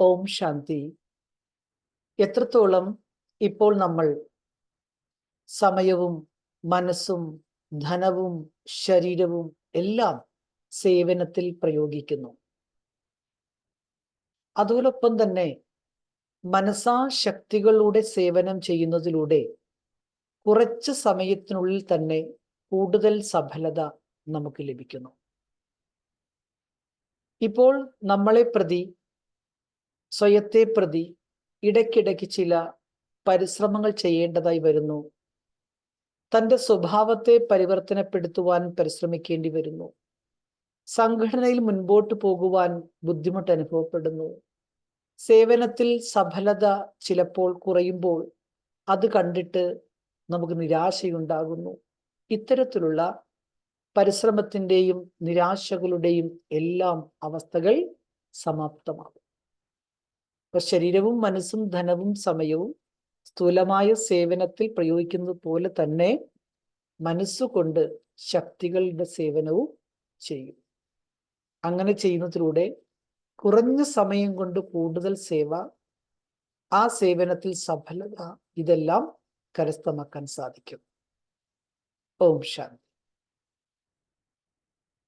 ഓം ശാന്തി. എത്രത്തോളം ഇപ്പോൾ നമ്മൾ സമയവും മനസ്സും ധനവും ശരീരവും എല്ലാം സേവനത്തിൽ പ്രയോഗിക്കുന്നു. അതോടൊപ്പം തന്നെ മനസാ ശക്തികളുടെ സേവനം ചെയ്യുന്നതിലൂടെ കുറച്ച് സമയത്തിനുള്ളിൽ തന്നെ കൂടുതൽ സഫലത നമുക്ക് ലഭിക്കുന്നു. ഇപ്പോൾ നമ്മളെ പ്രതി സ്വയത്തെ പ്രതി ഇടയ്ക്കിടയ്ക്ക് ചില പരിശ്രമങ്ങൾ ചെയ്യേണ്ടതായി വരുന്നു. തന്റെ സ്വഭാവത്തെ പരിവർത്തനപ്പെടുത്തുവാൻ പരിശ്രമിക്കേണ്ടി വരുന്നു. സംഘടനയിൽ മുൻപോട്ട് പോകുവാൻ ബുദ്ധിമുട്ട് അനുഭവപ്പെടുന്നു. സേവനത്തിൽ സഫലത ചിലപ്പോൾ കുറയുമ്പോൾ അത് കണ്ടിട്ട് നമുക്ക് നിരാശയുണ്ടാകുന്നു. ഇത്തരത്തിലുള്ള പരിശ്രമത്തിന്റെയും നിരാശകളുടെയും എല്ലാം അവസ്ഥകൾ സമാപ്തമാകും. അപ്പൊ ശരീരവും മനസ്സും ധനവും സമയവും സ്ഥൂലമായ സേവനത്തിൽ പ്രയോഗിക്കുന്നത് പോലെ തന്നെ മനസ്സുകൊണ്ട് ശക്തികളുടെ സേവനവും ചെയ്യും. അങ്ങനെ ചെയ്യുന്നതിലൂടെ കുറഞ്ഞ സമയം കൊണ്ട് കൂടുതൽ സേവ ആ സേവനത്തിൽ സഫലത ഇതെല്ലാം കരസ്ഥമാക്കാൻ സാധിക്കും. ഓം ശാന്തി.